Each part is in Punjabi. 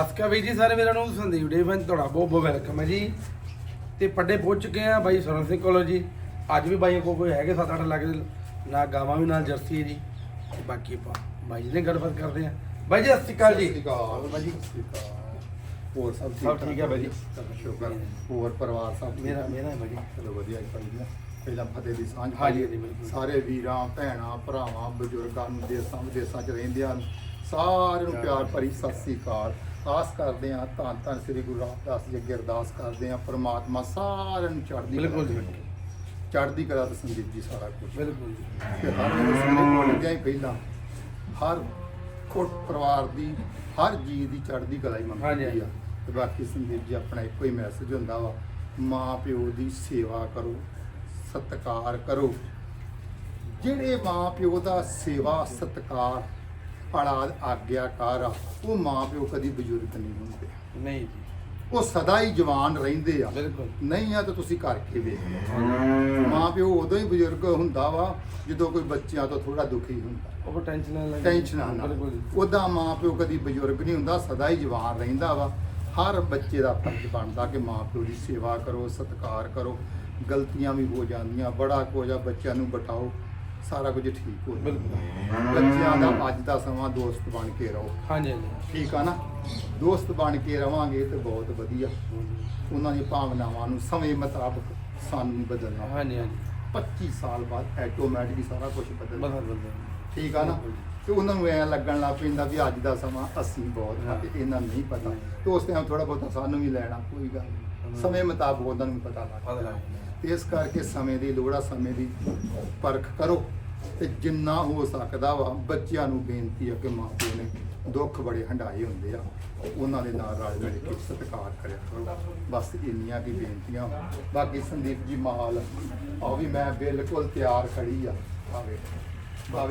ਅਕਾਲ ਵੀਰ ਜੀ ਸਾਰੇ ਵੀਰਾਂ ਨੂੰ ਸੰਦੀਪ ਡੇ ਫਨ ਤੁਹਾਡਾ ਬਹੁਤ ਬਹੁਤ ਵੈਲਕਮ ਹੈ ਜੀ। ਤੇ ਪੱਡੇ ਪਹੁੰਚ ਚੁੱਕੇ ਆ ਬਾਈ ਸਰਨ ਸਿੰਘ ਕੋਲੋਂ ਜੀ। ਅੱਜ ਵੀ ਬਾਈਆਂ ਕੋਲ ਕੋਈ ਹੈਗੇ ਸੱਤ ਅੱਠ ਲੱਖ ਦੇ ਨਾ ਗਾਵਾਂ ਵੀ ਨਾਲ ਜਰਸੀ ਹੈ ਜੀ। ਤੇ ਬਾਕੀ ਆਪਾਂ ਬਾਈ ਜੀ ਨੇ ਗੱਲਬਾਤ ਕਰਦੇ ਆ। ਬਾਈ ਜੀ ਸਤਿ ਸ਼੍ਰੀ ਅਕਾਲ ਜੀ। ਸਤਿ ਸ਼੍ਰੀ ਅਕਾਲ ਬਾਈ ਹੋਰ ਸਭ ਠੀਕ ਸਭ ਠੀਕ ਹੈ ਬਾਈ ਜੀ। ਸ਼ੁਕਰ। ਹੋਰ ਪਰਿਵਾਰ ਸਭ ਮੇਰਾ ਮੇਰਾ ਹੈ ਬਾਈ ਜੀ। ਚਲੋ ਵਧੀਆ ਹੀ ਪਹਿਲਾਂ ਫਤਿਹ ਦੀ ਸਾਂਝ ਹਾਂਜੀ। ਸਾਰੇ ਵੀਰਾਂ ਭੈਣਾਂ ਭਰਾਵਾਂ ਬਜ਼ੁਰਗਾਂ ਨੂੰ ਦੇਸਾਂ ਵਿਦੇਸਾਂ ਚ ਰਹਿੰਦਿਆਂ ਸਾਰਿਆਂ ਨੂੰ ਪਿਆਰ ਭਰੀ ਸਤਿ ਸ਼੍ਰੀ ਅਕਾਲ। ਆਸ ਕਰਦੇ ਹਾਂ ਧੰਨ ਧੰਨ ਸ੍ਰੀ ਗੁਰੂ ਰਾਮਦਾਸ ਜੀ ਅੱਗੇ ਅਰਦਾਸ ਕਰਦੇ ਹਾਂ ਪ੍ਰਮਾਤਮਾ ਸਾਰਿਆਂ ਨੂੰ ਚੜ੍ਹਦੀ ਕਲਾ ਬਿਲਕੁਲ ਜੀ। ਚੜ੍ਹਦੀ ਕਲਾ ਤੇ ਸੰਦੀਪ ਜੀ ਸਾਰਾ ਕੁਝ ਬਿਲਕੁਲ ਜੀ। ਹਰ ਰਸੂਲੇ ਕੋਲ ਲੱਗਿਆ ਹੀ ਪਹਿਲਾਂ ਹਰ ਕੋਟ ਪਰਿਵਾਰ ਦੀ ਹਰ ਜੀ ਦੀ ਚੜ੍ਹਦੀ ਕਲਾ ਹੀ ਮੰਗਦੀ ਆ। ਤੇ ਬਾਕੀ ਸੰਦੀਪ ਜੀ ਆਪਣਾ ਇੱਕੋ ਹੀ ਮੈਸੇਜ ਹੁੰਦਾ ਵਾ ਮਾਂ ਪਿਓ ਦੀ ਸੇਵਾ ਕਰੋ ਸਤਿਕਾਰ ਕਰੋ। ਜਿਹੜੇ ਮਾਂ ਪਿਓ ਦਾ ਸੇਵਾ ਸਤਿਕਾਰ ਪੜਾ ਆਗਿਆਕਾਰ ਆ ਉਹ ਮਾਂ ਪਿਓ ਕਦੀ ਬਜ਼ੁਰਗ ਨਹੀਂ ਹੁੰਦੇ। ਨਹੀਂ ਜੀ। ਉਹ ਸਦਾ ਹੀ ਜਵਾਨ ਰਹਿੰਦੇ ਆ। ਬਿਲਕੁਲ। ਨਹੀਂ ਆ ਤਾਂ ਤੁਸੀਂ ਕਰਕੇ ਵੇਖ ਲਓ ਮਾਂ ਪਿਓ ਉਦੋਂ ਹੀ ਬਜ਼ੁਰਗ ਹੁੰਦਾ ਵਾ ਜਦੋਂ ਕੋਈ ਬੱਚਿਆਂ ਤੋਂ ਥੋੜਾ ਦੁਖੀ ਹੁੰਦਾ। ਉਹ ਟੈਨਸ਼ਨ ਨਾ ਟੈਨਸ਼ਨ ਨਾ ਉਹਦਾ ਮਾਂ ਪਿਓ ਕਦੀ ਬਜ਼ੁਰਗ ਨਹੀਂ ਹੁੰਦਾ ਸਦਾ ਹੀ ਜਵਾਨ ਰਹਿੰਦਾ ਵਾ। ਹਰ ਬੱਚੇ ਦਾ ਫਰਜ਼ ਬਣਦਾ ਕਿ ਮਾਂ ਪਿਓ ਦੀ ਸੇਵਾ ਕਰੋ ਸਤਿਕਾਰ ਕਰੋ। ਗਲਤੀਆਂ ਵੀ ਹੋ ਜਾਂਦੀਆਂ ਬੜਾ ਕੁਝ ਆ ਬੱਚਿਆਂ ਨੂੰ ਬਟਾਓ ਸਾਰਾ ਕੁਝ ਠੀਕ ਹੋ ਜਾਂਦਾ। ਬਿਲਕੁਲ। ਬੱਚਿਆਂ ਦਾ ਅੱਜ ਦਾ ਸਮਾਂ ਦੋਸਤ ਬਣ ਕੇ ਰਹੋ। ਹਾਂਜੀ ਹਾਂਜੀ। ਠੀਕ ਆ ਨਾ? ਦੋਸਤ ਬਣ ਕੇ ਰਵਾਂਗੇ ਤੇ ਬਹੁਤ ਵਧੀਆ। ਉਹਨਾਂ ਦੀਆਂ ਭਾਵਨਾਵਾਂ ਨੂੰ ਸਮੇਂ ਮੁਤਾਬਕ ਸਾਨੂੰ ਬਦਲਣਾ ਹਾਂਜੀ ਹਾਂਜੀ। 25 ਸਾਲ ਬਾਅਦ ਆਟੋਮੈਟਿਕ ਹੀ ਸਾਰਾ ਕੁਝ ਬਦਲ ਬਦਲ ਬਦਲ ਠੀਕ ਆ ਨਾ? ਤੇ ਉਹਨਾਂ ਨੂੰ ਐ ਲੱਗਣ ਲੱਗ ਪੈਂਦਾ ਵੀ ਅੱਜ ਦਾ ਸਮਾਂ ਅਸੀਂ ਬਹੁਤ ਆ ਤੇ ਇਹਨਾਂ ਨੂੰ ਨਹੀਂ ਪਤਾ। ਤੇ ਉਸ ਟਾਈਮ ਥੋੜਾ ਬਹੁਤਾ ਸਾਨੂੰ ਵੀ ਲੈਣਾ ਕੋਈ ਗੱਲ ਨਹੀਂ। ਸਮੇਂ ਮੁਤਾਬਕ ਉਹਨਾਂ ਨੂੰ ਵੀ ਪਤਾ ਲੱਗ ਬਦਲ ਤੇ ਇਸ ਕਰਕੇ ਸਮੇਂ ਦੀ ਲੋੜ ਆ ਸਮੇਂ ਦੀ ਪਰਖ ਕਰੋ ਤੇ ਜਿੰਨਾ ਹੋ ਸਕਦਾ ਵਾ ਬੱਚਿਆਂ ਨੂੰ ਬੇਨਤੀ ਆ ਕਿ ਮਾਂ ਪਿਓ ਨੇ ਦੁੱਖ ਬੜੇ ਹੰਡਾਏ ਹੁੰਦੇ ਆ ਉਹਨਾਂ ਦੇ ਨਾਲ ਰਲ ਮਿਲ ਕੇ ਸਤਿਕਾਰ ਕਰਿਆ ਕਰੋ। ਬਸ ਇੰਨੀਆਂ ਕੀ ਬੇਨਤੀਆਂ ਬਾਕੀ ਸੰਦੀਪ ਜੀ ਮਾਲ ਆ ਵੀ ਮੈਂ ਬਿਲਕੁਲ ਤਿਆਰ ਖੜੀ ਆ। ਆਵੇ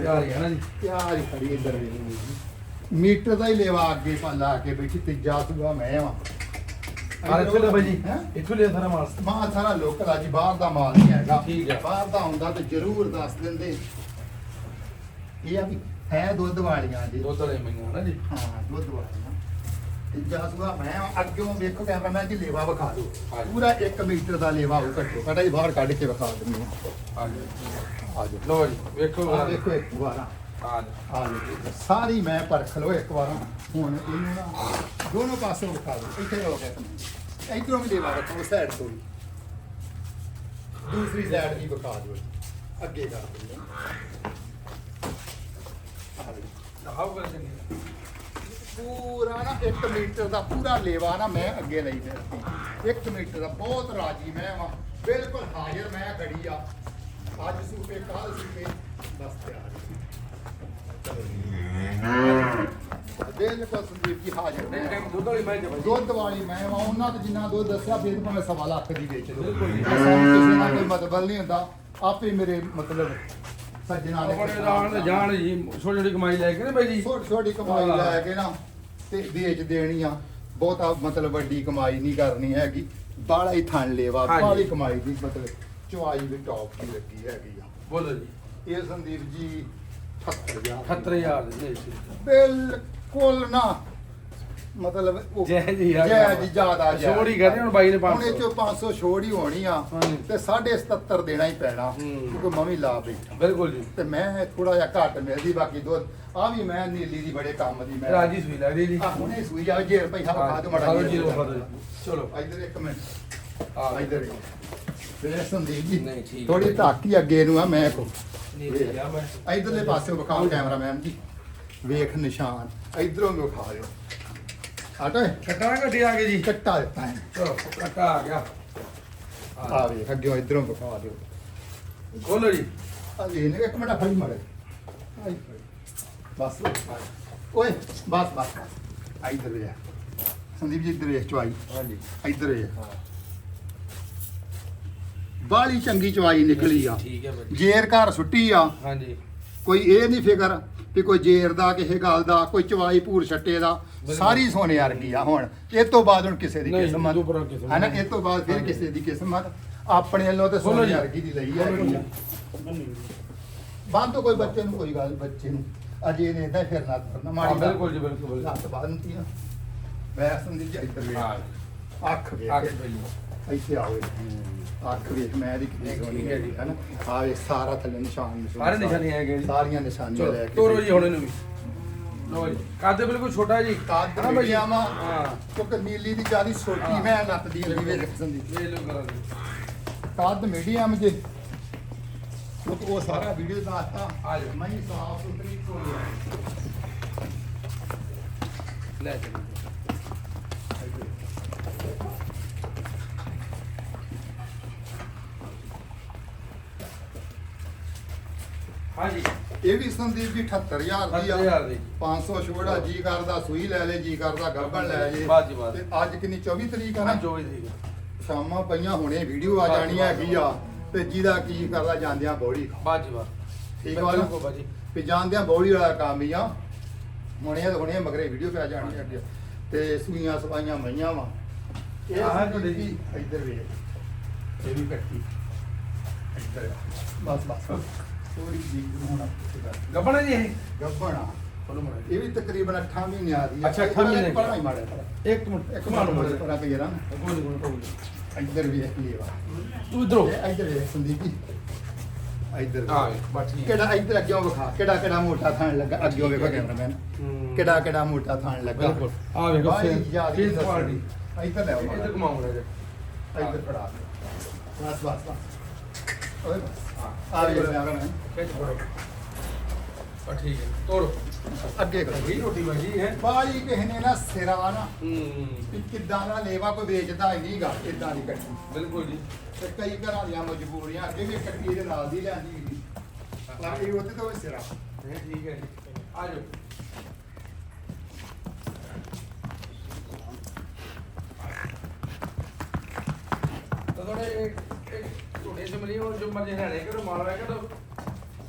ਤਿਆਰ ਹੀ ਆ ਨਾ ਜੀ। ਤਿਆਰ ਹੀ ਖੜੀ ਇੱਧਰ ਵੇਖੋ ਮੀਟਰ ਦਾ ਹੀ ਲੈਵਾ ਅੱਗੇ ਪਾ ਲਾ ਕੇ ਬੈਠੀ ਤੀਜਾ ਸੂਆ ਮੈਂ ਵਾਂ। ਆ ਇੱਥੋਂ ਲੈ ਬਾਈ ਜੀ। ਹੈਂ? ਇੱਥੋਂ ਲੈ ਸਾਰਾ ਮਾਲ। ਮਾਲ ਸਾਰਾ ਲੋਕਲ ਆ ਜੀ ਬਾਹਰ ਦਾ ਮਾਲ ਨਹੀਂ ਹੈਗਾ। ਠੀਕ ਹੈ। ਬਾਹਰ ਦਾ ਹੁੰਦਾ ਤੇ ਜ਼ਰੂਰ ਦੱਸ ਦਿੰਦੇ। ਇਹ ਆ ਵੀ ਹੈ ਦੁੱਧ ਵਾਲੀਆਂ ਜੀ। ਦੋ ਤਲੇ ਮੈਨੂੰ ਨਾ ਜੀ? ਹਾਂ ਦੁੱਧ ਵਾਲੀਆਂ। ਤੇ ਜਾਸੂਆ ਮੈਂ ਅੱਗੋਂ ਵੇਖੋ ਕੈਮਰਾਮੈਨ ਜੀ ਲੇਵਾ ਵਿਖਾ ਹਾਂਜੀ। ਪੂਰਾ 1 ਮੀਟਰ ਦਾ ਲੇਵਾ ਹੋਊ ਘੱਟੋ ਘੱਟ ਹੀ ਬਾਹਰ ਕੱਢ ਕੇ ਵਿਖਾ ਦਿੰਦੇ ਆ ਜੀ ਹਾਂ। ਆ ਜਾਓ ਲੋ ਜੀ ਵੇਖੋ ਦੇਖੋ ਇੱਕ ਵਾਰ। ਆ ਜੀ ਸਾਰੀ ਮੈਂ ਪਰਖ ਲਓ ਇੱਕ ਵਾਰ। ਹੁਣ ਇਹਨੂੰ ਨਾ ਦੋਨੋਂ ਪਾਸੇ ਵਿਖਾ ਦਿਓ। ਇੱਥੇ ਹੋ ਗਿਆ ਇਧਰੋਂ ਵੀ ਲੇਵਾ ਰੱਖੋ ਸਾਈਡ ਤੋਂ ਵੀ। ਦੂਸਰੀ ਸਾਈਡ ਵੀ ਵਿਖਾ ਦਿਓ। ਅੱਗੇ ਕਰ ਦਿੰਦੇ ਆ ਦੇਖੋ। ਪੂਰਾ ਨਾ 1 ਮੀਟਰ ਦਾ ਪੂਰਾ ਲੇਵਾ ਨਾ ਮੈਂ ਅੱਗੇ ਲਈ ਫਿਰਦੀ 1 ਮੀਟਰ ਦਾ ਬਹੁਤ ਰਾਜੀ ਮੈਂ ਵਾਂ। ਬਿਲਕੁਲ ਹਾਜ਼ਰ ਮੈਂ ਖੜੀ ਆ। ਅੱਜ ਸੂਪੇ ਕੱਲ ਸੂਪੇ। ਬਸ ਤਿਆਰ। ਬਿਲਕੁਲ ਸੰਦੀਪ ਜੀ ਹਾਜ਼ਰ ਨਹੀਂ ਨੇ ਟਾਈਮ ਦੁੱਧ ਵਾਲੀ ਮੈਂ ਜੀ ਦੁੱਧ ਵਾਲੀ ਮੈਂ ਵਾਂ ਉਹਨਾਂ ਤੇ ਜਿੰਨਾ ਦੁੱਧ ਦੱਸਿਆ ਫਿਰ ਭਾਵੇਂ ਸਵਾ ਲੱਖ ਦੀ ਵੇਚ ਕਿਸੇ ਨਾਲ ਕੋਈ ਮਤਲਬ ਨਹੀਂ ਹੁੰਦਾ। ਆਪੇ ਮੇਰੇ ਮਤਲਬ ਸੱਜਣਾ ਨੇ ਆਪਣੇ ਜਾਣ ਜਾਣ ਜੀ ਛੋਟੀ ਛੋਟੀ ਕਮਾਈ ਲੈ ਕੇ ਨਾ ਬਾਈ ਜੀ। ਛੋਟੀ ਛੋਟੀ ਕਮਾਈ ਹਾਂ। ਲੈ ਕੇ ਨਾ ਤੇ ਵੇਚ ਦੇਣੀ ਆ। ਬਹੁਤਾ ਮਤਲਬ ਵੱਡੀ ਕਮਾਈ ਨਹੀਂ ਕਰਨੀ ਹੈਗੀ। ਬਾਲਾ ਹੀ ਥਣ ਲੇਵਾ। ਬਾਲੀ ਕਮਾਈ ਦੀ ਮਤਲਬ ਚਵਾਈ ਵੀ ਟੌਪ ਦੀ ਲੱਗੀ ਹੈਗੀ ਆ। ਬੋਲੋ ਜੀ। ਇਹ ਸੰਦੀਪ ਜੀ 78000 70000 ਦੇ। ਨਹੀਂ ਸੀ। ਬਿਲਕੁਲ ਨਾ। ਮਤਲਬ ਉਹ ਜੈ ਜੀ ਆ ਜੈ ਜੀ ਜ਼ਿਆਦਾ ਜੈ ਛੋੜ ਹੀ ਕਰਨੀ ਹੁਣ ਬਾਈ ਨੇ ਹੁਣ 500 ਇਹ ਚੋਂ 500 ਛੋੜ ਹੀ ਹੋਣੀ ਆ ਹਾਂਜੀ। ਤੇ 77 ਦੇਣਾ ਹੀ ਪੈਣਾ ਹੂੰ। ਕਿਉਂਕਿ ਮੈਂ ਵੀ ਲਾ ਬੈਠਾ। ਬਿਲਕੁਲ ਜੀ। ਤੇ ਮੈਂ ਥੋੜਾ ਜਿਹਾ ਘੱਟ ਮਿਲਦੀ ਬਾਕੀ ਦੁੱਧ। ਆ ਵੀ ਮੈਂ ਨੀਲੀ ਦੀ ਬੜੇ ਕੰਮ ਦੀ ਮੈਂ। ਰਾਜੀ ਸੂਈ ਲੱਗਦੀ ਜੀ। ਆ ਹੁਣੇ ਸੂਈ ਜਾ ਜੇ ਖਾ ਦੇ ਹਾਂ, ਮੜਾ। ਚਲੋ। ਇੱਧਰ ਇੱਕ ਮਿੰਟ। ਆ ਇੱਧਰ ਫੇਰ ਸੰਦੀਪ ਜੀ ਨਹੀਂ, ਠੀਕ ਥੋੜੀ ਹੈ। ਧਾਕੀ ਅੱਗੇ ਨੂੰ ਆ ਮੈਂ ਕੋ ਨਹੀਂ ਲਿਆ ਮੈਂ ਇਧਰਲੇ ਪਾਸੇ ਵਿਖਾਓ ਕੈਮਰਾਮੈਨ ਜੀ। ਵੇਖ ਨਿਸ਼ਾਨ। ਇਧਰੋਂ ਵਿਖਾ ਦਿਓ ਆਟੇ ਕੱਟਾ ਗੱਡੀ ਆ ਗਈ ਜੀ। ਕੱਟਾ ਦਿੱਤਾ ਹੈ ਚਲੋ ਕੱਟਾ ਆ ਗਿਆ। ਆ ਵੇਖ ਅੱਗੇ ਇਧਰੋਂ ਵਿਖਾ ਦਿਓ। ਖੋਲੋ ਜੀ। ਆ ਨੇ ਇੱਕ ਮਿੰਟ ਫੜੀ ਮੜੇ ਬਸ ਓਏ ਬਸ ਬਸ। ਆ ਇਧਰ ਵੇ ਸੰਦੀਪ ਜੀ ਇਧਰ ਵੇਖ ਚਵਾਈ ਹਾਂਜੀ। ਇਧਰ ਵੇ ਹਾਂ। ਬਾਲੀ ਚੰਗੀ ਚਵਾਈ ਨਿਕਲੀ ਆ। ਠੀਕ ਹੈ ਬਾਈ ਜੇਰ ਘਰ ਸੁੱਟੀ ਆ। ਹਾਂਜੀ। ਕੋਈ ਇਹ ਨਹੀਂ ਫਿਕਰ ਵੀ ਕੋਈ ਜੇਰ ਦਾ ਕਿਸੇ ਗੱਲ ਦਾ ਕੋਈ ਚਵਾਈ ਭੂਰ ਛੱਟੇ ਦਾ। ਸਾਰੀ ਸੋਨੇ ਵਰਗੀ ਆ ਹੁਣ। ਇਹ ਤੋਂ ਬਾਅਦ ਹੁਣ ਕਿਸੇ ਦੀ ਨਹੀਂ, ਕਿਸਮਤ। ਤੋਂ ਹੈ ਨਾ। ਇਹ ਤੋਂ ਬਾਅਦ ਫਿਰ। ਕਿਸੇ ਦੀ ਕਿਸਮਤ। ਆਪਣੇ ਵੱਲੋਂ ਤੇ ਸੋਨੇ ਜੀ। ਵਰਗੀ ਦੀ ਲਈ ਹੈ ਬੰਦ ਕੋਈ ਬੱਚੇ ਨੂੰ ਕੋਈ ਗੱਲ ਬੱਚੇ ਨੂੰ। ਅਜੇ ਨੇ ਇਦਾਂ ਫਿਰਨਾ ਕਰਨਾ ਮਾੜੀ ਹਾਂ, ਬਿਲਕੁਲ ਜੀ, ਬਿਲਕੁਲ। ਲੱਤ ਬਾਂਧਤੀ ਆ। ਵੈਸ ਸੰਦੀਪ ਜੀ ਇੱਧਰ ਵੇਖ। ਹਾਂ। ਅੱਖ ਵੇਖ। ਅੱਖ ਬਈ ਇੱਥੇ ਆਓ ਅੱਖ ਵੇਖ ਮੈਂ ਦੀ ਕਿੰਨੀ ਸੋਹਣੀ ਹੈ ਜੀ। ਨਾ ਆ ਵੇਖ ਸਾਰਾ ਥੱਲੇ ਨਿਸ਼ਾਨ ਨਿਸ਼ੂਨ ਸਾਰੇ ਨਿਸ਼ਾਨੇ ਹੈਗੇ ਜੀ। ਸਾਰੀਆਂ ਨਿਸ਼ਾਨੀਆਂ ਲੈ ਕੇ ਤੋਰੋ ਜੀ ਹੁਣ ਇਹਨੂੰ ਵੀ। ਲੋ ਜੀ ਕਾਦੇ ਬਿਲਕੁਲ ਛੋਟਾ ਜੀ। ਕਾਦ? ਮੀਡੀਆ ਮਾ ਹਾਂ। ਕਿਉਂਕਿ ਨੀਲੀ ਦੀ ਜਿਆਦੀ ਛੋਟੀ। ਮੈਂ ਲੱਤ ਦੀ ਹੁੰਦੀ ਵੇਖ ਸੰਦੀਪ ਇਹ ਲੋ ਕਰਾਂ ਜੀ। ਕਾਦ ਮੀਡੀਅਮ ਜੇ। ਕਿਉਂਕਿ ਉਹ ਸਾਰਾ ਵੀਡੀਓ ਦੱਸਤਾ ਆ ਜਾਓ। ਮੈਂ ਸਾਫ਼ ਸੁਥਰੀ ਕੋਲ ਲੈ ਚਲੋ ਹਾਂ ਜੀ ਇਹ ਵੀ ਸੰਦੀਪ ਜੀ 78000 ਦੀ ਆ। 70000 ਦੀ। 500 ਛੋੜਾ ਜੀ ਕਰਦਾ ਸੂਈ ਲੈ ਲੈ ਜੀ ਕਰਦਾ ਗੱਬਣ ਲੈ ਜੇ। ਤੇ ਅੱਜ ਕਿੰਨੀ 24 ਤਰੀਕ ਆ ਨਾ? ਜੋ ਵੀ ਸ਼ਾਮਾਂ ਪਈਆਂ ਹੁਣੇ ਵੀਡੀਓ ਆ ਜਾਣੀ ਬਾਤ। ਹੈਗੀ ਆ। ਤੇ ਜਿਹਦਾ ਕੀ ਕਰਦਾ ਜਾਂਦਿਆਂ ਬੌੜੀ ਬਾਜੀ ਠੀਕ ਵਾ ਨਾ? ਬਾਜੀ ਵੀ ਜਾਂਦਿਆਂ ਬੌੜੀ ਵਾਲਾ ਕੰਮ ਹੀ ਆ। ਹੁਣੇ ਹੁਣੇ ਮਗਰੇ ਵੀਡੀਓ ਪੈ ਜਾਣੀ ਅੱਗੇ ਤੇ ਸੂਈਆਂ ਸਵਾਈਆਂ ਮਈਆਂ ਵਾ। ਇਹ ਆਹ ਤੁਹਾਡੇ ਜੀ ਇੱਧਰ ਵੇਖ। ਇਹ ਵੀ ਕੱਟੀ। ਇੱਧਰ ਆ। ਬਸ ਬਸ। ਥੋੜੀ ਜੀ ਹੁਣ ਗੱਬਣਾ ਜੀ ਇਹ? ਗੱਬਣਾ ਚਲੋ ਮੜਾ ਇਹ ਵੀ ਤਕਰੀਬਨ 8 ਮਹੀਨਿਆਂ ਦੀ ਆ। ਅੱਛਾ, ਅੱਠਾਂ ਮਹੀਨੇ। ਪਰਾਂ ਹੀ ਮਾੜੇ ਇੱਕ ਮਿੰਟ ਇੱਕ ਮਿੰਟ ਮੜਾ ਪਰਾਂ ਤੇ ਜਰਾ। ਕੋਈ ਨਹੀਂ ਕੋਈ ਨਹੀਂ। ਇੱਧਰ ਵੀ ਇੱਕ ਲੇਵਾ ਤੂੰ ਇਧਰੋ ਇਹ ਇੱਧਰ ਵੇਖ ਸੰਦੀਪ ਜੀ। ਇੱਧਰ ਹਾਂ ਬਸ ਠੀਕ ਹੈ ਕਿਹੜਾ ਇੱਧਰ ਅੱਗੇ ਵਿਖਾ। ਕਿਹੜਾ ਕਿਹੜਾ ਮੋਟਾ ਥਾਣ ਲੱਗਾ। ਅੱਗੇ ਵੇਖੋ ਕੈਮਰਾਮੈਨ। ਹੂੰ। ਕਿਹੜਾ ਕਿਹੜਾ ਮੋਟਾ ਥਾਣ ਲੱਗਾ। ਬਿਲਕੁਲ। ਆ ਵੇਖੋ ਫੇਰ ਜ਼ਿਆਦੀ ਫੇਰ ਕੁਆਲਿਟੀ ਇੱਧਰ ਲੈ ਇਧਰ ਆਓ ਘੁਮਾਉਣਾ ਜੀ ਇੱਧਰ ਫੜਾ ਦੇ। ਬਸ ਬਸ ਬਸ। ਓਏ ਬਸ ਹਾਂ ਆ ਵੇਖ ਕੈਮਰਾਮੈਨ ਖਿੱਚ ਫੜੋ। ਬਸ ਠੀਕ ਹੈ ਤੋੜੋ। ਅੱਗੇ ਕਰੋ। ਇਹ ਰੋਟੀ ਬਾਜੀ ਹੈ। ਬਾਈ ਕਿਸੇ ਨੇ ਨਾ ਸਿਰਾ ਨਾ ਹੂੰ। ਵੀ ਕਿੱਦਾਂ ਦਾ ਲੇਵਾ ਕੋਈ ਵੇਚਦਾ ਹੀ ਨਹੀਂਗਾ ਇਦਾਂ ਦੀ ਕੱਟੀ। ਬਿਲਕੁਲ ਜੀ। ਤੇ ਕਈ ਘਰਾਂ ਦੀਆਂ ਮਜਬੂਰੀਆਂ ਅੱਗੇ ਵੀ ਕੱਟੀ ਇਹਦੇ ਨਾਲ ਦੀ ਲੈਂਦੀ ਸੀ ਪਰ ਇਹ ਉੱਥੇ ਤੋਂ ਵੀ ਸਿਰਾ। ਇਹ ਠੀਕ ਹੈ ਜੀ। ਆ ਜਾਓ। ਤਾਂ ਥੋੜੇ ਜਿਹੇ ਮਲੀ ਉਹ ਜੋ ਮਰਜ਼ੀ ਲੈਣੇ ਕਰੋ ਮਾਲ ਵੇ ਕਰੋ।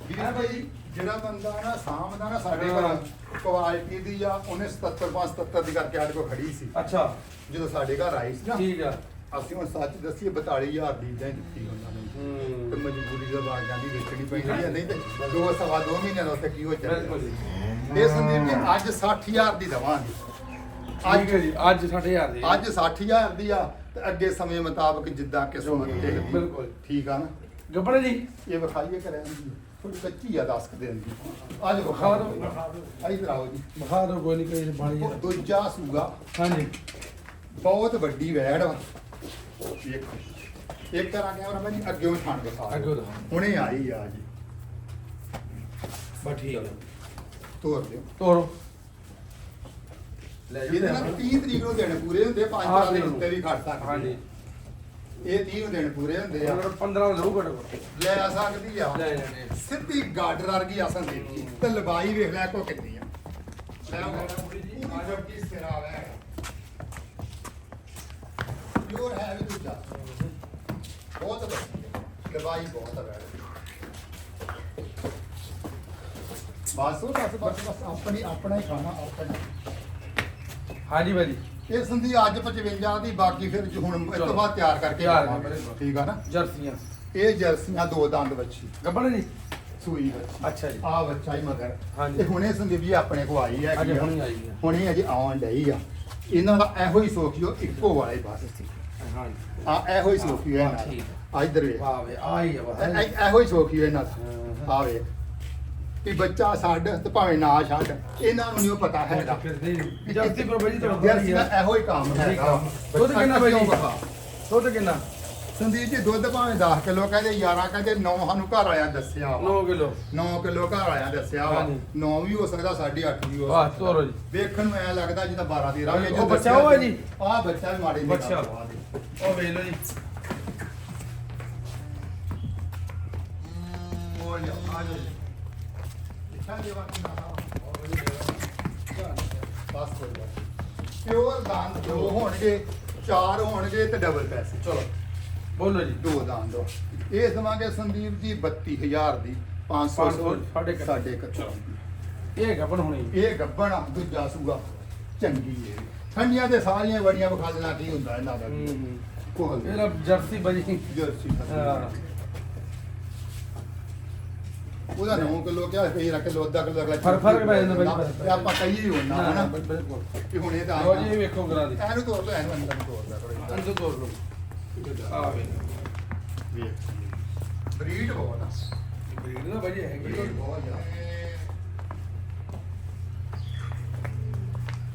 ਵੀਰ ਭਾਈ ਜਿਹੜਾ ਬੰਦਾ ਨਾ ਸਾਹਮਣਾ ਨਾ ਸਾਡੇ ਹਾਂ। ਘਰ ਕੁਆਲਿਟੀ ਦੀ ਆ ਉਹਨੇ 77 77 ਦੀ ਕਰਕੇ ਸਾਡੇ ਕੋਲ ਖੜੀ ਸੀ। ਅੱਛਾ। ਜਦੋਂ ਸਾਡੇ ਘਰ ਆਈ ਸੀ ਨਾ ਠੀਕ ਆ। ਅਸੀਂ ਹੁਣ ਸੱਚ ਦੱਸੀਏ 42000 ਦੀ ਜਾਂ ਦਿੱਤੀ ਉਹਨਾਂ ਨੇ। ਤੇ ਹੂੰ ਮਜਬੂਰੀ ਦਾ ਬਾਗ ਜਾਂਦੀ ਵੇਚਣੀ ਪੈਂਦੀ ਆ ਨਹੀਂ ਤੇ ਦੋ ਸਵਾ ਦੋ ਮਹੀਨਿਆਂ ਦਾ ਉੱਥੇ ਕੀ ਹੋ ਬਿਲਕੁਲ ਚੱਲਿਆ ਜੀ। ਇਹ ਸੰਦੀਪ ਜੀ ਅੱਜ 60000 ਦੀ ਦਵਾਂਗੇ। ਠੀਕ ਹੈ ਜੀ ਅੱਜ 60000 ਦੀ ਅੱਜ 60000 ਦੀ ਆ ਤੇ ਅੱਗੇ ਸਮੇਂ ਮੁਤਾਬਕ ਜਿੱਦਾਂ ਕਿਸਮਤ ਦੇਖਦੀ। ਬਿਲਕੁਲ। ਠੀਕ ਆ ਨਾ? ਗੱਬੜ ਜੀ। ਇਹ ਵਿਖਾਈਏ ਕਰਿਆ ਥੋੜੀ ਕੱਚੀ ਆ 10 ਦਿਨ ਦੀ। ਅੱਜ ਵਿਖਾ ਵਿਖਾ ਦਿਓ, ਦਿਓ। ਵਿਖਾ ਦਿਓ। ਇਧਰ ਆਓ ਜੀ। ਬਖਾ ਦੋ ਕੋਈ ਨਹੀਂ ਕੋਈ ਬਾਣੀ ਉਹ ਦੂਜਾ ਸੂਗਾ ਹਾਂਜੀ। ਬਹੁਤ ਵੱਡੀ ਵੈੜ ਵਾ। ਵੇਖੋ ਇੱਕ ਤਰ੍ਹਾਂ ਕੈਮਰਾ ਮੈਂ ਜੀ ਅੱਗੇ ਉਹ। ਹੁਣੇ ਆਈ ਆ ਜੀ। ਠੀਕ ਤੋਰ ਦਿਓ। ਤੋਰੋ। ਲੈ ਇਹਦੇ ਨਾਲ 30 ਤਰੀਕ ਨੂੰ ਦਿਨ ਪੂਰੇ ਹੁੰਦੇ ਪੰਜ ਆਹ ਸਾਲ ਦੇ ਦਿਨ। ਉੱਤੇ ਵੀ ਖੜ ਸਕਦੇ ਹਾਂਜੀ। ਇਹ 30 ਨੂੰ ਦਿਨ ਪੂਰੇ ਹੁੰਦੇ ਆ। ਅਗਰ 15 ਲਊ ਘਟੋ ਲੈ ਆ ਸਕਦੀ ਆ। ਲੈ ਜਾਣੇ ਸਿੱਧੀ ਗਾਡਰ ਵਰਗੀ ਆਸਨ ਦੇਖੀ ਤੇ ਲੰਬਾਈ ਵੇਖ ਲੈ ਕੋ ਕਿੰਨੀ ਆ। ਲੈ ਆ ਜਾ ਕੀ ਸਿਰਾ ਵੈ ਪਿਓਰ ਹੈ ਵੀ ਦੂਜਾ। ਬਹੁਤ ਵਧੀਆ। ਲੰਬਾਈ ਬਹੁਤ ਬਸ ਬਸ ਬਸ ਆਪਣੀ ਆਪਣਾ ਹੀ ਖਾਣਾ ਆਪਣਾ ਹਾਂਜੀ ਭਾਜੀ। ਇਹ ਸੰਧੀ ਅੱਜ 55 ਦੀ ਬਾਕੀ ਫਿਰ ਜੋ ਹੁਣ ਇਸ ਤੋਂ। ਬਾਅਦ ਤਿਆਰ ਕਰਕੇ ਤਿਆਰ। ਕਰਕੇ। ਠੀਕ ਆ ਨਾ? ਜਰਸੀਆਂ। ਇਹ ਜਰਸੀਆਂ ਦੋ ਦੰਦ ਬੱਚੀ ਗੱਬੜ ਜੀ ਸੂਈ ਬੱਚੀ ਅੱਛਾ ਜੀ। ਆ ਬੱਚਾ ਹੀ ਮਗਰ। ਹਾਂਜੀ। ਤੇ ਹੁਣੇ ਸੰਦੀਪ ਜੀ ਆਪਣੇ ਕੋ ਆਈ ਹੈ ਅਜੇ ਹੁਣੀ ਆਈ ਹੈ ਹੁਣੇ ਅਜੇ ਆਉਣ ਡਈ ਆ। ਇਹਨਾਂ ਦਾ ਇਹੋ ਹੀ ਸੋਖਿਓ ਇੱਕੋ ਵਾਲੇ ਬਸ। ਸੀ ਹਾਂਜੀ। ਆ ਇਹੋ ਹੀ ਸੋਖਿਓ ਹਾਂ, ਇਹਨਾਂ ਠੀਕ ਦਾ ਆ ਇਧਰ ਵੇਖ। ਵਾਹ ਵੇ ਆਈ ਆ ਇਹ- ਵਾ। ਇਹ- ਇਹੋ ਹੀ ਸੋਖਿਓ ਇਹਨਾਂ ਦਾ ਹਾਂ। ਆ ਵੇ ਵੀ ਬੱਚਾ ਛੱਡ ਤੇ ਭਾਵੇਂ ਨਾ ਛੱਡ ਇਹਨਾਂ ਨੂੰ ਨਹੀਂ ਪਤਾ ਹੈਗਾ। ਫਿਰਦੇ ਜਰਸੀ ਪਰ ਭਾਜੀ ਤੁਹਾਨੂੰ ਜਰਸੀ ਦਾ ਇਹੋ ਹੀ ਕੰਮ ਹੈਗਾ। ਦੁੱਧ ਕਿੰਨਾ ਵਿਖਾ? ਦੁੱਧ ਕਿੰਨਾ? ਸੰਦੀਪ ਜੀ ਦੁੱਧ ਭਾਵੇਂ 10 ਕਿਲੋ ਕਹਿੰਦੇ 11 ਕਹਿੰਦੇ 9 ਸਾਨੂੰ ਘਰ ਵਾਲਿਆਂ ਦੱਸਿਆ 9 ਕਿਲੋ। 9 ਕਿਲੋ ਘਰ ਵਾਲਿਆਂ ਦੱਸਿਆ ਵਾ। ਹਾਂਜੀ। 9 ਵੀ ਹੋ ਸਕਦਾ 8.5 ਵੀ ਹੋ ਸਕਦਾ। ਤੋਰੋ ਜੀ। ਵੇਖਣ ਨੂੰ ਐ ਲੱਗਦਾ ਜਿੱਦਾਂ 12 13 ਵਜੇ ਉਹ ਬੱਚਾ ਉਹ ਹੈ ਜੀ? ਆ ਬੱਚਾ ਵੀ ਮਾੜੇ ਬੱਚਾ। ਉਹ ਵੇਖ ਲਓ ਜੀ। ਉਹ ਲਿਆ ਆ ਜਾ ਇੱਛਾ ਦੇ ਵਾਕੀ ਨਾ ਬਸ ਕੋਈ ਗੱਲ ਪਿਓਰ ਦਾਨ ਦੋ ਹੋਣਗੇ ਚਾਰ ਹੋਣਗੇ ਤੇ ਡਬਲ ਪੈਸੇ। ਚਲੋ ਬੋਲੋ ਜੀ ਦੋ ਦਾਨ ਦੋ। ਇਹ ਦਵਾਂਗੇ ਸੰਦੀਪ ਜੀ 32000 ਦੀ 500 500 ਸਾਢੇ ਇਕੱਤੀ। ਸਾਡੇ ਇਕੱਤੀ। ਇਹ ਗੱਬੜ ਹੋਣੀ ਇਹ ਗੱਬਣ ਆ, ਦੂਜਾ ਸੂਗਾ ਚੰਗੀ ਏ ਠੰਡੀਆਂ ਤੇ ਸਾਰੀਆਂ ਬੜੀਆਂ ਵਿਖਾ ਦੇਣਾ ਕੀ ਹੁੰਦਾ ਇਹਨਾਂ ਦਾ ਕੋਹਲ ਇਹਦਾ ਜਰਸੀ ਭਾਜੀ। ਜਰਸੀ ਹਾਂ ਉਹਦਾ 9 ਕਿਲੋ ਕਿਹਾ ਫੇਰ ਕਿਲੋ ਅੱਧਾ ਕਿਲੋ ਅਗਲਾ ਫਰਕ- ਫ਼ਰਕ ਪੈ ਜਾਂਦਾ ਬਾਈ, ਫ਼ਰਕ ਤੇ ਆਪਾਂ ਕਹੀਏ ਹੋਣਾ ਨਾ ਨਾ ਹਨਾ? ਬਿਲ- ਬਿਲਕੁਲ। ਕਿ ਹੁਣ ਇਹ ਤਾਂ ਲੋ ਜੀ ਇਹ ਵੇਖੋ ਕਰਾ ਦੀ। ਇਹਨੂੰ ਤੋੜ ਲਓ ਇਹਨੂੰ ਅੰਦਰ ਨੂੰ ਤੋੜ ਲੈ ਅੰਦਰ ਤੋੜ ਲਓ। ਆ ਵੇ। ਵੇਖ ਬਰੀਡ ਬਹੁਤ ਆ। ਬਰੀਡ ਦਾ ਭਾਜੀ ਹੈਗੀ ਬਰੀਡ ਬਹੁਤ ਜ਼ਿਆਦਾ।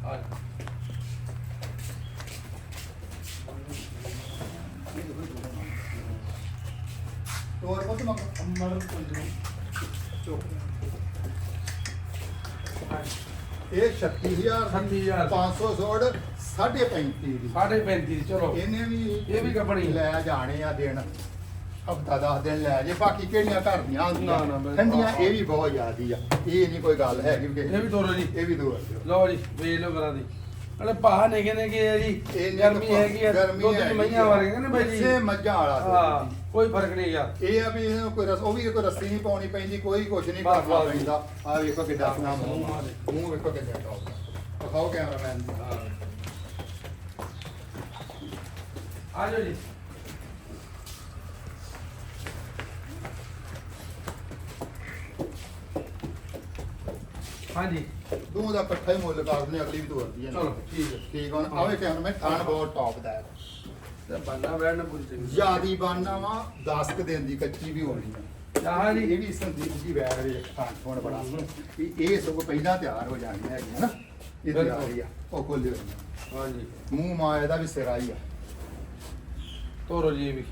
ਆ ਤੋੜ ਪੁੱਤ ਮਗ ਮਰ ਚੁੱਕ ਇਹ 36000 36000 500 ਸੋੜ 35 ਦੀ। ਸਾਢੇ 35 ਚਲੋ। ਇਹਨੇ ਵੀ ਇਹ ਵੀ ਕੱਪੜੀ ਲੈ ਜਾਣੇ ਆ ਦਿਨ। ਹਫਤਾ 10 ਦਿਨ ਲੈ ਜੇ ਬਾਕੀ ਕਿਹੜੀਆਂ ਘਰ ਦੀਆਂ ਹੁੰਦੀਆਂ। ਠੰਡੀਆਂ ਇਹ ਵੀ ਬਹੁਤ ਜ਼ਿਆਦੀ ਆ। ਇਹ ਨਹੀਂ ਕੋਈ ਗੱਲ ਹੈਗੀ ਕਿ ਇਹ ਵੀ ਤੋੜੋ ਜੀ। ਇਹ ਵੀ ਦੋ ਲਓ ਜੀ ਵੇਖ ਲਓ ਕਰਾ ਦੀ ਨਾਲੇ ਪਾ ਨਿਕੇ ਨਿਕੇ ਆ ਜੀ ਇਹ ਗਰਮੀ ਹੈਗੀ ਆ ਦੀ ਹੈਗੀ ਮਈਆਂ ਆ। ਵਰਗੇ ਨੇ ਬਾਈ ਜੀ ਇਸੇ ਮੱਝਾਂ ਵਾਲਾ ਹਾਂ ਜੀ। ਕੋਈ ਫ਼ਰਕ ਨਹੀਂ ਯਾਰ ਇਹ ਆ ਵੀ ਇਹਨੂੰ ਕੋਈ ਰਸ ਉਹ ਵੀ ਕੋਈ ਰੱਸੀ ਨਹੀਂ ਪਾਉਣੀ ਪੈਂਦੀ ਕੋਈ ਕੁਝ ਨਹੀਂ ਕਰਨਾ। ਪੈਂਦਾ ਆ ਵੇਖੋ ਕਿੱਡਾ ਸੋਹਣਾ ਮੂੰਹ ਮੂੰਹ ਆ। ਆ ਮੂੰਹ ਵੇਖੋ ਕਿੱਡਾ ਟੌਪ ਦਿਖਾਓ ਕੈਮਰਾਮੈਨ ਜੀ ਆ ਜਾਓ ਜੀ ਹਾਂਜੀ। ਤੂੰ ਦਾ ਇਕੱਠਾ ਹੀ ਮੁੱਲ ਕਰ ਦਿੰਦੇ ਅਗਲੀ ਵੀ ਤੋਰਦੀ ਹੈ ਚਲੋ ਠੀਕ ਹੈ। ਠੀਕ ਹੁਣ ਆਵੇ ਕੈਮਰਾਮੈਨ ਥਾਣ ਬਹੁਤ ਟੌਪ ਦਾ ਹੈ। ਤੇ ਬੰਦਾ ਬੈਠਣਾ ਪੂਰੀ ਚੰਗੀ ਜਿਆਦੀ ਬਣਨਾ ਵਾ 10 ਕ ਦਿਨ ਦੀ ਕੱਚੀ ਵੀ ਹੋਣੀ ਆ। ਚਾਹ ਜੀ। ਇਹ ਵੀ ਸੰਦੀਪ ਜੀ ਵੈਰ ਵੇਖ ਥਾਂ ਹੁਣ ਬੜਾ। ਵੀ ਇਹ ਸਭ ਪਹਿਲਾਂ ਤਿਆਰ ਹੋ ਜਾਣੀ ਹੈ ਨਾ ਇਹ ਤਿਆਰ ਹੀ ਆ ਉਹ ਖੋਲੇ ਹੋਏ ਹਾਂਜੀ। ਮੂੰਹ ਮਾਂ ਇਹਦਾ ਵੀ ਸਿਰਾ ਹੀ ਆ। ਤੋਰੋ ਜੀ ਇਹ ਵੀ।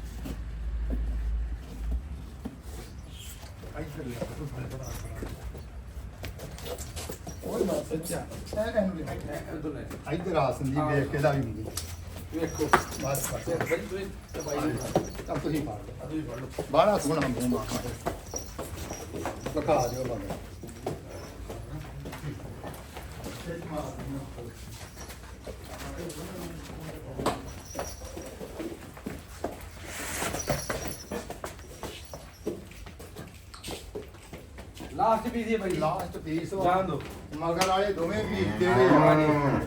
ਇਹ ਇਧਰ ਲੈ ਇੱਧਰ ਆ ਸੰਦੀਪ ਵੇਖ ਕੇ ਦਾ ਵੀ ਹੁੰਦੀ ਵੇਖੋ। ਬਸ ਬਸ। ਤੇ ਤੁਸੀਂ ਪਾ ਲਓ। ਬਾਹਲਾ ਸੋਹਣਾ ਮੂੰਹ ਮਾਂ ਦਿਖਾ ਦਿਓ ਬਾਬਾ ਲਾਸਟ ਵੀ ਦੀ ਬਾਈ ਲਾਸਟ ਪੀਸ ਜਾਣ ਦੋ। ਮਗਰ ਵਾਲੇ ਦੋਵੇਂ ਵੀ ਜਿਹੜੇ ਆ।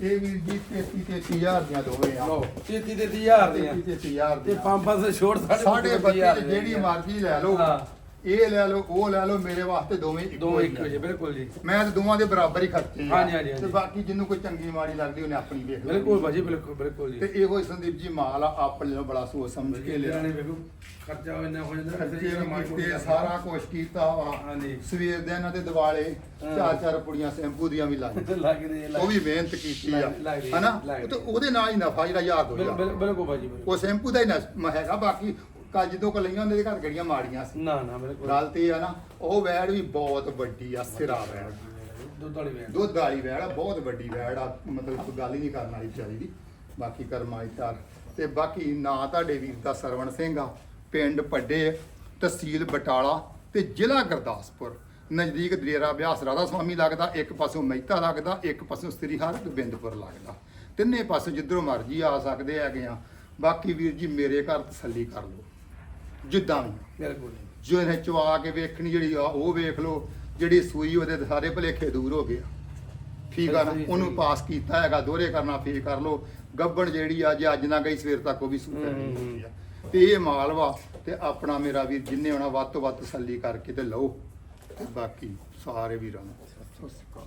ਇਹ ਵੀਰ ਜੀ 33 33000 ਦੀਆਂ ਦੋਵੇਂ ਆ। ਲਓ 33 ਤੇ 30000 ਦੀਆਂ। 33 33000 ਤੇ ਦੀਆਂ। ਪੰਜ ਸੇ ਛੋੜ ਸਾਡੇ ਬੱਚੇ ਚ ਜਿਹੜੀ ਮਰਜ਼ੀ ਲੈ ਲਓ। ਹਾਂ। ਇਹ ਲੈ ਲਓ ਉਹ ਲੈ ਲਓ ਮੇਰੇ ਵਾਸਤੇ ਦੋਵੇਂ ਇੱਕੋ ਦੋ ਹੀ ਇੱਕ ਆ। ਵਜੇ ਬਿਲਕੁਲ ਜੀ ਮੈਂ ਤਾਂ ਦੋਵਾਂ ਦੇ ਬਰਾਬਰ ਹੀ ਖਰਚੇ ਆ। ਹਾਂਜੀ, ਹਾਂਜੀ, ਹਾਂਜੀ। ਤੇ ਬਾਕੀ ਜਿਹਨੂੰ ਕੋਈ ਚੰਗੀ ਮਾੜੀ ਲੱਗਦੀ ਉਹਨੇ ਆਪਣੀ ਵੇਖ ਲੈਣੀ। ਬਿਲਕੁਲ ਭਾਜੀ ਬਿਲਕੁਲ ਬਿਲਕੁਲ ਜੀ ਤੇ ਇਹੋ ਹੀ ਸੰਦੀਪ ਜੀ ਮਾਲ ਆ ਆਪਣੇ ਨੂੰ ਬੜਾ ਸੋਚ ਸਮਝ ਕੇ ਲਿਆ ਨੇ ਵੇਖੋ ਖਰਚਾ ਇੰਨਾ ਹੋ ਜਾਂਦਾ ਖਰਚੇ ਵੀ ਕੀਤੇ ਸਾਰਾ ਕੁਝ ਕੀਤਾ ਵਾ ਹਾਂਜੀ ਸਵੇਰ ਦੇ ਇਹਨਾਂ ਦੇ ਦਿਵਾਲੇ ਹਾਂ। ਚਾਰ ਚਾਰ ਪੁੜੀਆਂ ਸ਼ੈਂਪੂ ਦੀਆਂ ਵੀ ਲਾਈਆਂ ਲੱਗਦੇ ਉਹ ਵੀ ਮਿਹਨਤ ਕੀਤੀ ਆ ਲੱਗ- ਹਨਾ ਲੱਗਦੀ। ਤੇ ਉਹਦੇ ਨਾਲ ਹੀ ਨਫਾ ਜਿਹੜਾ ਯਾਦ ਹੋ ਗਿਆ ਬਿਲਕੁਲ ਭਾਜੀ ਬਿਲਕੁਲ ਉਹ ਸ਼ੈਂਪੂ ਦਾ ਹੀ ਨਾ ਹੈਗਾ ਬਾਕੀ ਕੱਜ ਤੋਂ ਕਲੀਆਂ ਹੁੰਦੇ ਦੇ ਘਰ ਗੜੀਆਂ ਮਾੜੀਆਂ ਸੀ। ਨਾ ਨਾ ਬਿਲਕੁਲ ਗੱਲ ਤੇ ਇਹ ਆ ਨਾ ਉਹ ਵੈੜ ਵੀ ਬਹੁਤ ਵੱਡੀ ਆ ਸਿਰਾ ਵੈੜ। ਦੁੱਧ ਵਾਲੀ ਵੇਣ ਦੁੱਧ ਵਾਲੀ ਵੈੜ ਆ ਬਹੁਤ ਵੱਡੀ ਵੈੜ ਆ ਮਤਲਬ ਕੋਈ ਗੱਲ ਹੀ ਨਹੀਂ ਕਰਨ ਵਾਲੀ ਵਿਚਾਰੀ ਦੀ। ਬਾਕੀ ਕਰਮਾਈ ਧਾਰ। ਤੇ ਬਾਕੀ ਨਾਂ ਤੁਹਾਡੇ ਵੀਰ ਦਾ ਸਰਵਣ ਸਿੰਘ ਆ ਪਿੰਡ ਪੱਡੇ ਤਹਿਸੀਲ ਬਟਾਲਾ ਤੇ ਜ਼ਿਲ੍ਹਾ ਗੁਰਦਾਸਪੁਰ। ਨਜ਼ਦੀਕ ਦਰੇਰਾ ਬਿਆਸ ਰਾਧਾ ਸਵਾਮੀ ਲੱਗਦਾ ਇੱਕ ਪਾਸੋਂ ਮਹਿਤਾ ਲੱਗਦਾ ਇੱਕ ਪਾਸੋਂ ਸ੍ਰੀ ਹਰਗੋਬਿੰਦਪੁਰ ਲੱਗਦਾ। ਤਿੰਨੇ ਪਾਸੇ ਜਿੱਧਰੋਂ ਮਰਜ਼ੀ ਆ ਸਕਦੇ ਹੈਗੇ ਆ। ਬਾਕੀ ਵੀਰ ਜੀ ਮੇਰੇ ਘਰ ਤਸੱਲੀ ਕਰ ਲਓ। ਜਿੱਦਾਂ ਵੀ। ਬਿਲਕੁਲ ਜੋ। ਇਹਨੇ ਚਵਾ ਕੇ ਵੇਖਣੀ ਜਿਹੜੀ ਆ ਉਹ ਵੇਖ ਲਓ ਜਿਹੜੀ ਸੂਈ ਉਹਦੇ ਸਾਰੇ ਭਲੇਖੇ ਦੂਰ ਹੋ ਗਏ ਆ। ਠੀਕ ਆ ਨਾ? ਉਹਨੂੰ। ਪਾਸ ਕੀਤਾ ਹੈਗਾ ਦੋਹਰੇ ਕਰਨਾ ਫੇਰ ਕਰ ਲਓ। ਗੱਬਣ ਜਿਹੜੀ ਆ ਜੇ ਅੱਜ ਨਾ ਗਈ ਸਵੇਰ ਤੱਕ ਉਹ ਵੀ ਸੂਤਾ ਹੂੰ, ਤੇ ਇਹ ਮਾਲ ਵਾ ਤੇ ਆਪਣਾ ਮੇਰਾ ਵੀਰ ਜਿੰਨੇ ਹੋਣਾ ਵੱਧ ਤੋਂ ਵੱਧ ਤਸੱਲੀ ਕਰਕੇ ਤੇ ਲਓ। ਤੇ ਬਾਕੀ ਸਾਰੇ ਵੀਰਾਂ ਨੂੰ। ਸਤਿ ਸ਼੍ਰੀ ਅਕਾਲ।